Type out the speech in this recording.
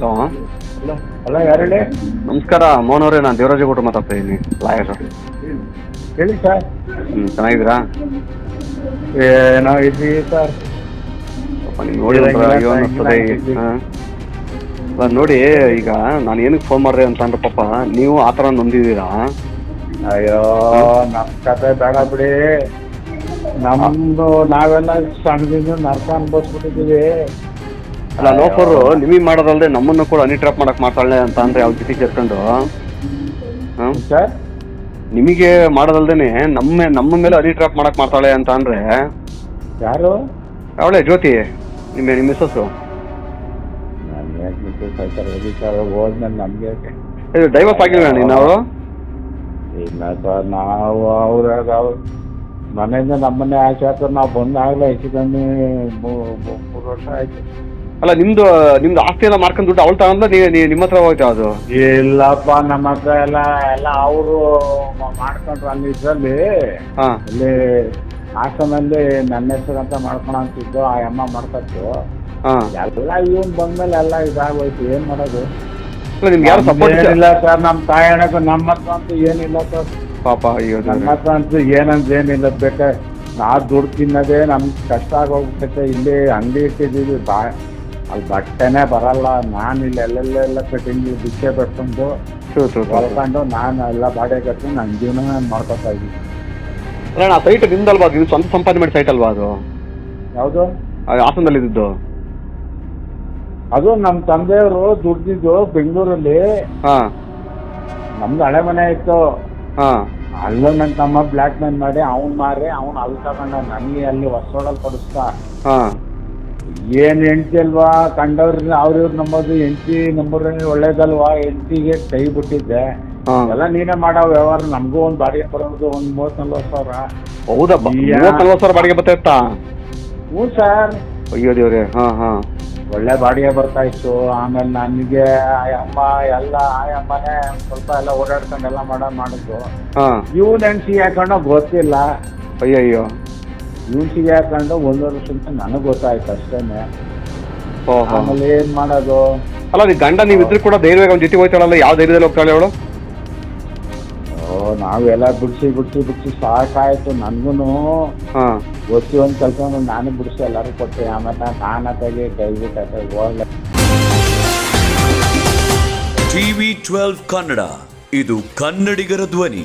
Hello hello ಯಾರು ಹೇಳಿ ನಮಸ್ಕಾರ ಮೋಹನ್ ಅವರೇ ನಾನು ದೇವರಾಜೇಗೌಡರು ಮಾತಾಡ್ತಾ ಇದ್ದೀನಿ ಲಾಯರ್. ಹೇಳಿ ಸರ್. ಹ್ಞೂ ಚೆನ್ನಾಗಿದ್ದೀರಾ? ಇದ್ದೀವಿ ಸರ್. ನೀವು ನೋಡಿ ಒಂಥರ ಅಯ್ಯೋ ಅನ್ನಿಸ್ತದೆ ಹಾಂ. ಅಲ್ಲ ನೋಡಿ ಈಗ ನಾನು ಏನಕ್ಕೆ ಫೋನ್ ಮಾಡಿದೆ ಅಂತ ಅಂದ್ರೆ ಪಾಪ ನೀವು ಆ ಥರ ನೊಂದಿದ್ದೀರಾ? ಅಯ್ಯೋ ನಮ್ಮ ಕತೆ ಬೇಡ ಬಿಡಿ. ನಮ್ದು ನಾವೆಲ್ಲ ಸಣ್ಣದಿಂದ ನರ್ಕ ಅನ್ಭವಿಸ್ಬಿಟ್ಟಿದ್ದೀವಿ ಅಲ್ಲ ಲೋಫರು ನಿಮಗೆ ಮಾಡೋದಲ್ಲದೆ ನಮ್ಮನ್ನು ಕೂಡ ಅನಿ ಟ್ರಾಪ್ ಮಾಡಕ್ಕೆ ಮಾಡ್ತಾಳೆ ಅಂತ ಅಂದ್ರೆ ಅವ್ರ ಜೊತೆ ಸೇರ್ಕೊಂಡು ಹ್ಮ್? ಸರ್? ನಿಮಗೆ ಮಾಡೋದಲ್ದೇನೆ ನಮ್ಮ ನಮ್ಮ ಮೇಲೆ ಅನಿ ಟ್ರಾಪ್ ಮಾಡಕ್ಕೆ ಮಾಡ್ತಾಳೆ ಅಂತ ಅಂದ್ರೆ ಯಾರು? ಅವಳೆ ಜ್ಯೋತಿ ನಿಮ್ಮ ನಿಮ್ಮ ಮಿಸ್ಸಸ್ಸು. ನಾನು ಯಾಕೆ ಸರ್ ಹೋಗಿ ಸರ್ ಹೋದ್ಮೇಲೆ ನಮಗೆ ಇದು ಡೈವರ್ಸ್ ಆಗಿಲ್ಲ ನೀನು ಅವರು? ಇಲ್ಲ ಸರ್ ನಾವು ಅವ್ರ ಅವ್ರ ಮನೆಯಿಂದ ನಮ್ಮನ್ನೇ ಆಚೆ ಹಾಕೋದು ನಾವು ಬಂದಾಗಲೇ ಹೆಚ್ಚು ಕಮ್ಮಿ ಮೂ- ಮೂ- ಮೂರು ವರ್ಷ ಆಯ್ತು. ಅಲ್ಲ ನಿಮ್ದು ನಿಮ್ದು ಆಸ್ತಿ ಎಲ್ಲ ಮಾರ್ಕೊಂಡ್ ದುಡ್ಡು ಅವಳು ತಗೊಂಡ್ಲ ನೀವು ನಿಮ್ಮ ಹತ್ರ ಹೋಯ್ತಾ ಅದು? ಇಲ್ಲಪ್ಪ ನಮ್ಮ ಹತ್ರ ಎಲ್ಲ ಎಲ್ಲ ಅವರು ಮಾಡ್ಕೊಂಡ್ರು ಅಲ್ಲಿ ಇದ್ರಲ್ಲಿ. ಹಾಂ. ಅಲ್ಲಿ ಹಾಸನಲ್ಲಿ ನನ್ನ ಹೆಸರು ಅಂತ ಮಾಡ್ಕೊಳ ಅಂತಿದ್ದು ಆ ಅಮ್ಮ ಮಾಡ್ಕೊತ್ತು ಹಾಂ. ಎಲ್ಲ ಇವನ್ ಬಂದ್ಮೇಲೆ ಎಲ್ಲ ಇದಾಗೋಯ್ತು ಏನ್ ಮಾಡೋದು? ಅಲ್ಲ ನಿಮ್ಗೆ ಯಾರು ಸಪೋರ್ಟ್ ಏನಿಲ್ಲ ಸರ್ ನಮ್ ತಾಯಿ ಅಣ್ಣಕ್ಕೂ ನಮ್ಮ ಹತ್ರ ಅಂತೂ ಏನಿಲ್ಲ ಸರ್. ಪಾಪ ಅಯ್ಯೋ ನಮ್ಮ ದೇವ್ರೇ. ಹತ್ರ ಅಂತೂ ಏನಂತ ಏನಿಲ್ಲ ಬೇಕಾ ನಾ ದುಡ್ಡು ತಿನ್ನದೆ ನಮ್ಗೆ ಕಷ್ಟ ಆಗೋಗ್ಬಿಟ್ಟೈತೆ ಇಲ್ಲಿ ಅಂಗಡಿ ಇಟ್ಟಿದ್ದೀವಿ ಬಾ ಅಲ್ಲಿ ಬಟ್ಟೆನೇ ಬರಲ್ಲ ನಾನು ಇಲ್ಲಿ ಎಲ್ಲೆಲ್ಲೆಲ್ಲ ಕಟ್ಟಿಂಗ್ ಬಿಚ್ಚೆ ಬರ್ಕೊಂಡು. ಹೊಲ್ಕೊಂಡು ನಾನು ಎಲ್ಲ ಬಾಡಿಗೆ ಕಟ್ಕೊಂಡು ನನ್ನ ಜೀವನ ಮಾಡ್ಕೊತಾ ಇದ್ದೀನಿ. ಅಣ್ಣ ಆ ಸೈಟ್ ನಿಮ್ದಲ್ವಾ? ಇದು ಸ್ವಂತ ಸಂಪಾದನೆ ಮಾಡಿ ಸೈಟ್ ಅಲ್ವಾ ಅದು? ಯಾವುದು? ಹಾಸನದಲ್ಲಿ ಇದ್ದಿದ್ದು ಅದು ನಮ್ಮ ತಂದೆಯವರು ದುಡ್ದಿದ್ದು ಬೆಂಗಳೂರಲ್ಲಿ. ಹಾಂ. ನಮ್ದು ಹಳೆ ಮನೆ ಇತ್ತು. ಹಾಂ. ಅಲ್ಲೂ ನನ್ನ ತಮ್ಮ ಬ್ಲ್ಯಾಕ್ ಮೇಲ್ ಮಾಡಿ ಅವ್ನು ಮಾರಿ ಅವ್ನು ಅಲ್ಲಿ ತಗೊಂಡ ನನಗೆ ಅಲ್ಲಿ ಹೊಸೋಡಲ್ಲಿ ಕೊಡಿಸ್ತಾ. ಹಾಂ. ಏನ್ ಹೆಂಡತಿ ಅಲ್ವಾ? ಕಂಡವ್ರ ಅವ್ರಿವ್ರು ನಂಬೋದು ಹೆಂಡತಿ ನಂಬರ್ ಒಳ್ಳೇದಲ್ವಾ? ಹೆಂಡತಿಗೆ ಕೈ ಬಿಟ್ಟಿದ್ದೆ. ಹಾಂ. ಎಲ್ಲ ನೀನೇ ಮಾಡೋ ವ್ಯವಹಾರ ನಮಗೂ ಒಂದು ಬಾಡಿಗೆ ಬರೋದು ಒಂದ್ ಮೂವತ್ತು ನಲ್ವತ್ತು ಸಾವಿರ. ಹೌದಾ? ಯಾ- ಮೂವತ್ತು ನಲ್ವತ್ತು ಸಾವಿರ ಬಾಡಿಗೆ ಬರ್ತಾ ಇತ್ತಾ ಹ್ಞೂ ಸರ್. ಅಯ್ಯೋ ದೇವ್ರೆ ಹಾ ಹಾ. ಒಳ್ಳೆ ಬಾಡಿಗೆ ಬರ್ತಾ ಇತ್ತು. ಆಮೇಲೆ ನನಗೆ ಅಮ್ಮ ಎಲ್ಲ ಆಯಮ್ಮನೆ ಸ್ವಲ್ಪ ಎಲ್ಲ ಓಡಾಡ್ಕೊಂಡೆಲ್ಲ ಮಾಡೋ ಮಾಡಿದ್ದು. ಹಾಂ. ಇವ್ನ ಹೆಂಡತಿ ಹಾಕೊಂಡು ಗೊತ್ತಿಲ್ಲ. ಅಯ್ಯೋ ಅಯ್ಯೋ ಸಿಗಿ ಹಾಕೊಂಡು ಒಂದೂವರೆ ವರ್ಷದಿಂದ ನನಗೆ ಗೊತ್ತಾಯ್ತು ಅಷ್ಟೇನೆ. ಓಹೋ. ಆಮೇಲೆ ಏನ್ ಮಾಡೋದು? ಅಲ್ಲ ನೀವು ಗಂಡ ನೀವು ಇದ್ರೆ ಕೂಡ ಧೈರ್ಯವಾಗಿ ಅವ್ನ ಜೊತೆ ಹೋಗ್ತಾಳಲ್ಲ ಯಾವ ಧೈರ್ಯದಲ್ಲಿ ಹೋಗ್ತಾಳೆ ಅವಳು? ಓ ನಾವೆಲ್ಲ ಬಿಡಿಸಿ ಬಿಡ್ಸಿ ಬಿಡಿಸಿ ಸಾಕಾಯ್ತು ನನ್ಗೂ ಹಾಂ. ಗೊತ್ತಿ ಒಂದು ಕೆಲಸ ನಾನು ಬಿಡಿಸಿ ಎಲ್ಲರೂ ಕೊಟ್ಟೆ ಆಮೇಲೆ ನಾನು ತೆಗಿ ಕೈ ಹೋಗ್ಲ ಹೋಗ್ಲೆ. ಟಿವಿ ಟ್ವೆಲ್ವ್ ಕನ್ನಡ ಇದು ಕನ್ನಡಿಗರ ಧ್ವನಿ.